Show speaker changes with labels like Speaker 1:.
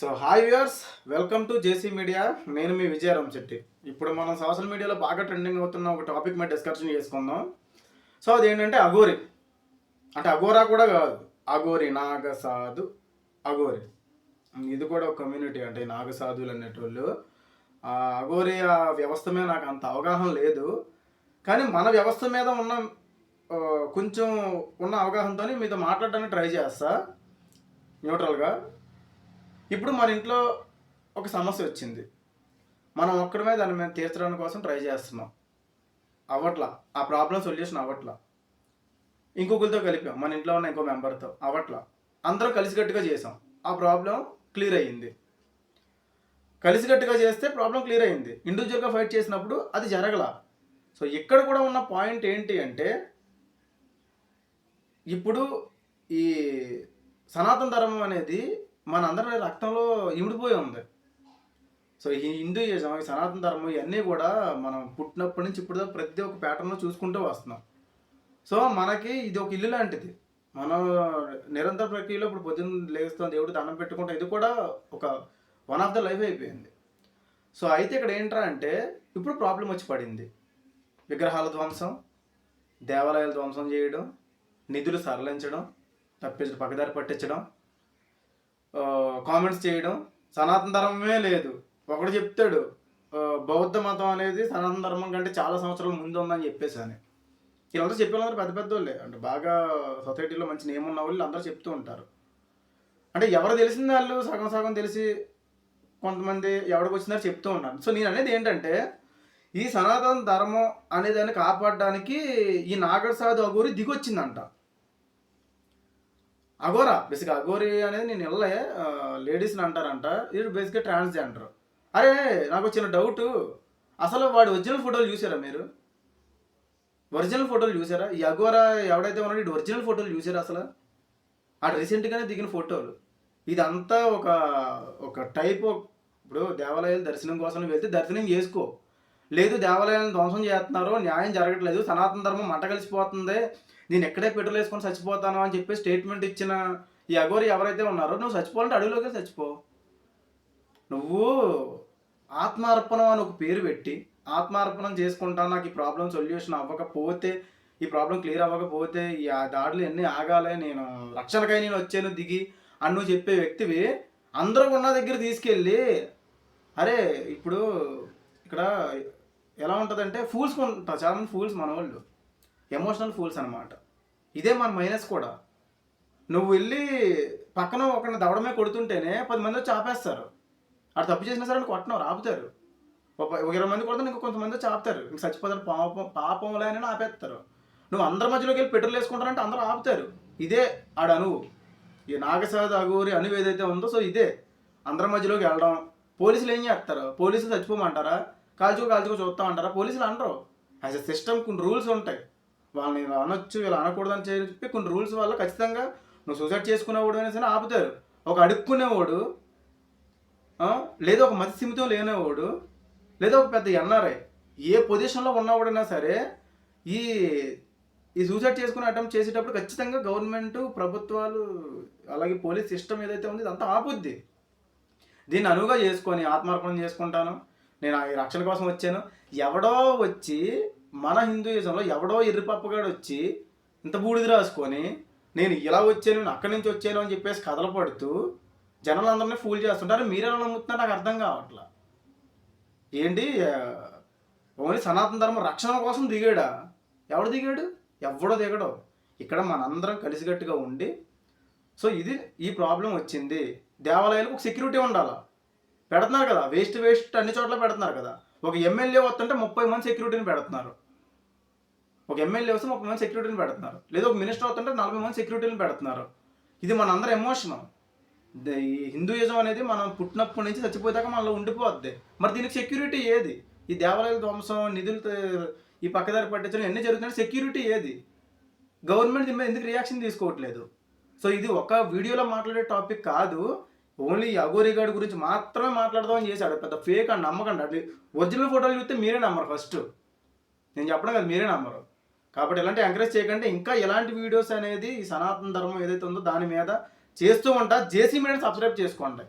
Speaker 1: So hi viewers welcome to JC media. నేను మీ విజయరామ్ శెట్టి. ఇప్పుడు మనం సోషల్ మీడియాలో బాగా ట్రెండింగ్ అవుతున్న ఒక టాపిక్ మీద డిస్కషన్ చేసుకుందాం. సో అదేంటంటే అఘోరి. అంటే అఘోరా కూడా కాదు. అఘోరి నాగసాధు. అఘోరి. ఇది కూడా ఒక కమ్యూనిటీ అంటే ఈ నాగసాధువులు అనేటోళ్ళు. ఆ అఘోరి ఆ వ్యవస్థ మీద నాకు అంత అవగాహన లేదు. కానీ మన వ్యవస్థ మీద ఉన్న కొంచెం ఉన్న అవగాహనతో మీతో మాట్లాడడానికి ట్రై చేస్తా. న్యూట్రల్గా. ఇప్పుడు మన ఇంట్లో ఒక సమస్య వచ్చింది. మనం ఒక్కడమే దాని మీద తీర్చడానికి కోసం ట్రై చేస్తున్నాం. అవ్వట్లా. ఆ ప్రాబ్లం సొల్యూషన్ అవ్వట్లా. ఇంకొకరితో కలిపాం. మన ఇంట్లో ఉన్న ఇంకో మెంబర్తో. అవ్వట్లా. అందరం కలిసికట్టుగా చేసాం. ఆ ప్రాబ్లం క్లియర్ అయ్యింది. కలిసికట్టుగా చేస్తే ప్రాబ్లం క్లియర్ అయింది ఇండివిజువల్గా ఫైట్ చేసినప్పుడు అది జరగల. సో ఇక్కడ కూడా ఉన్న పాయింట్ ఏంటి అంటే ఇప్పుడు ఈ సనాతన ధర్మం అనేది మన రక్తంలో ఇమిడిపోయి ఉంది. సో ఈ హిందూయిజం ఈ సనాతన ధర్మం ఇవన్నీ కూడా మనం పుట్టినప్పటి నుంచి ఇప్పుడు ప్రతి ఒక్క ప్యాటర్న్లో చూసుకుంటూ వస్తున్నాం. సో మనకి ఇది ఒక ఇల్లు లాంటిది. మనం నిరంతర ప్రక్రియలో ఇప్పుడు పొద్దున్న లేస్తాం దేవుడు దండం పెట్టుకుంటాం ఇది కూడా ఒక వన్ ఆఫ్ ద లైఫ్ అయిపోయింది. సో అయితే ఇక్కడ ఏంట్రా అంటే ఇప్పుడు ప్రాబ్లం వచ్చి పడింది. విగ్రహాల ధ్వంసం దేవాలయాల ధ్వంసం చేయడం నిధులు సరళించడం తప్పించడం పక్కదారి పట్టించడం కామెంట్స్ చేయడం సనాతన ధర్మమే లేదు. ఒకడు చెప్తాడు బౌద్ధ మతం అనేది సనాతన ధర్మం కంటే చాలా సంవత్సరాల ముందు ఉందని చెప్పేసి అని వీళ్ళందరూ చెప్పే వాళ్ళందరూ పెద్ద పెద్ద వాళ్ళే అంటే బాగా సొసైటీలో మంచి నేమ్ ఉన్న వాళ్ళు అందరూ చెప్తూ ఉంటారు. అంటే ఎవరు తెలిసిన వాళ్ళు సగం సగం తెలిసి కొంతమంది ఎవరికి వచ్చిందని చెప్తూ ఉంటారు సో నేను అనేది ఏంటంటే ఈ సనాతన ధర్మం అనేదాన్ని కాపాడడానికి ఈ నాగర్ సాధు అగూరి దిగొచ్చిందంట. అగోరా బేసిక్ అగోరి అనేది నేను వెళ్ళే లేడీస్ని అంటారంట. ఇది బేసిక్గా ట్రాన్స్జెండర్ అరే నాకు వచ్చిన డౌట్ అసలు వాడు ఒరిజినల్ ఫోటోలు చూసారా మీరు? ఒరిజినల్ ఫోటోలు చూసారా? ఈ అగోరా ఎవడైతే ఉన్నాడో ఇటు ఒరిజినల్ ఫోటోలు చూసారా అసలు? ఆ రీసెంట్గానే దిగిన ఫోటోలు ఇదంతా ఒక ఒక టైప్ ఇప్పుడు దేవాలయాలు దర్శనం కోసం వెళ్తే దర్శనం చేసుకో. లేదు దేవాలయాలను ధ్వంసం చేస్తున్నారు న్యాయం జరగట్లేదు సనాతన ధర్మం మంట కలిసిపోతుంది నేను ఎక్కడే పెట్రోల్ వేసుకొని చచ్చిపోతాను అని చెప్పి స్టేట్మెంట్ ఇచ్చిన ఈ అగోరి ఎవరైతే ఉన్నారో నువ్వు చచ్చిపోవాలంటే అడవిలోకి చచ్చిపో. నువ్వు ఆత్మార్పణం అని ఒక పేరు పెట్టి ఆత్మార్పణం చేసుకుంటా నాకు ఈ ప్రాబ్లం సొల్యూషన్ అవ్వకపోతే ఈ ప్రాబ్లం క్లియర్ అవ్వకపోతే ఈ ఆ దాడులు ఎన్ని ఆగాలి నేను రక్షణకై నేను వచ్చాను దిగి అని నువ్వు చెప్పే వ్యక్తివి అందరూ ఉన్న దగ్గర తీసుకెళ్ళి అరే ఇప్పుడు ఇక్కడ ఎలా ఉంటుందంటే ఫూల్స్ ఉంటారు. చాలామంది ఫూల్స్ మన వాళ్ళు ఎమోషనల్ ఫూల్స్ అనమాట ఇదే మన మైనస్ కూడా. నువ్వు వెళ్ళి పక్కన ఒకరిని దవడమే కొడుతుంటేనే పది మంది వచ్చి ఆపేస్తారు. అటు తప్పు చేసినా సరే కొట్టడం ఆపుతారు. ఒక ఒక ఇరవై మంది కొడితే ఇంకా కొంతమంది వచ్చి ఆపుతారు. ఇంక చచ్చిపోతారు పాపం పాపంలో అని ఆపేస్తారు. నువ్వు అందరి మధ్యలోకి వెళ్ళి పెట్రోల్ వేసుకుంటారంటే అందరూ ఆపుతారు. ఇదే ఆడ అనువు ఈ నాగసాద అగోరి అనువు ఏదైతే ఉందో సో ఇదే. అందరి మధ్యలోకి వెళ్ళడం. పోలీసులు ఏం చేస్తారు? పోలీసులు చచ్చిపోమంటారా? కాల్చుకో కాల్చుకో చూస్తామంటారా? పోలీసులు అనరు. యాజ్ ఎ సిస్టమ్ కొన్ని రూల్స్ ఉంటాయి. వాళ్ళని ఇలా అనొచ్చు ఇలా అనకూడదని చెప్పి కొన్ని రూల్స్ వల్ల ఖచ్చితంగా నువ్వు సూసైడ్ చేసుకునేవాడు అనేసి ఆపుతారు. ఒక అడుక్కునేవాడు లేదా ఒక మతి సిమితం లేనివాడు లేదా ఒక పెద్ద ఎన్ఆర్ఐ ఏ పొజిషన్లో ఉన్నవాడైనా సరే ఈ ఈ సూసైడ్ చేసుకునే అటెంప్ట్ చేసేటప్పుడు ఖచ్చితంగా గవర్నమెంట్ ప్రభుత్వాలు అలాగే పోలీస్ సిస్టమ్ ఏదైతే ఉంది ఇదంతా ఆపుద్ది. దీన్ని అనువుగా చేసుకొని ఆత్మార్పణం చేసుకుంటాను. నేను ఆ రక్షణ కోసం వచ్చాను. ఎవడో వచ్చి మన హిందూయిజంలో ఎవడో ఎర్రిపప్పగాడు వచ్చి ఇంత బూడిద రాసుకొని నేను ఇలా వచ్చాను నేను అక్కడి నుంచి వచ్చాను అని చెప్పేసి కథలు పడుతూ జనాలందరినీ ఫూల్ చేస్తుంటారు. మీరెలా నమ్ముతున్నారు? నాకు అర్థం కావట్లా. ఏంటి? ఓన్లీ సనాతన ధర్మం రక్షణ కోసం దిగాడా? ఎవడు దిగాడు? ఎవడో దిగడు. ఇక్కడ మనందరం కలిసికట్టుగా ఉండి సో ఇది ఈ ప్రాబ్లం వచ్చింది. దేవాలయాలకు ఒక సెక్యూరిటీ ఉండాలి? పెడుతున్నారు కదా వేస్ట్ వేస్ట్ అన్ని చోట్ల పెడుతున్నారు కదా. ఒక ఎమ్మెల్యే వస్తుంటే ముప్పై మంది సెక్యూరిటీని పెడుతున్నారు. ఒక ఎమ్మెల్యే వస్తే ముప్పై మంది సెక్యూరిటీని పెడుతున్నారు. లేదా ఒక మినిస్టర్ అవుతుంటే నలభై మంది సెక్యూరిటీని పెడుతున్నారు. ఇది మనందరం ఎమోషన్ ఈ హిందూయిజం అనేది మనం పుట్టినప్పటి నుంచి చచ్చిపోయేదాకా మనలో ఉండిపోద్ది. మరి దీనికి సెక్యూరిటీ ఏది? ఈ దేవాలయాల ధ్వంసం నిధులు ఈ పక్కదారి పట్టించడం ఎన్ని జరుగుతున్నాయి? సెక్యూరిటీ ఏది? గవర్నమెంట్ దీని మీద ఎందుకు రియాక్షన్ తీసుకోవట్లేదు? సో ఇది ఒక వీడియోలో మాట్లాడే టాపిక్ కాదు. ఓన్లీ ఈ అఘోరి గురించి మాత్రమే మాట్లాడదామని చేశాడు. పెద్ద ఫేక్ అని నమ్మకండి. అట్లా ఒరిజినల్ ఫోటోలు చూస్తే మీరే నమ్మరు ఫస్ట్ నేను చెప్పడం కదా మీరే నమ్మరు. కాబట్టి ఇలాంటి ఎంకరేజ్ చేయకండి. ఇంకా ఎలాంటి వీడియోస్ అనేది ఈ సనాతన ధర్మం ఏదైతే ఉందో దాని మీద చేస్తూ ఉంటా. జేసీ మీడియా సబ్స్క్రైబ్ చేసుకోండి.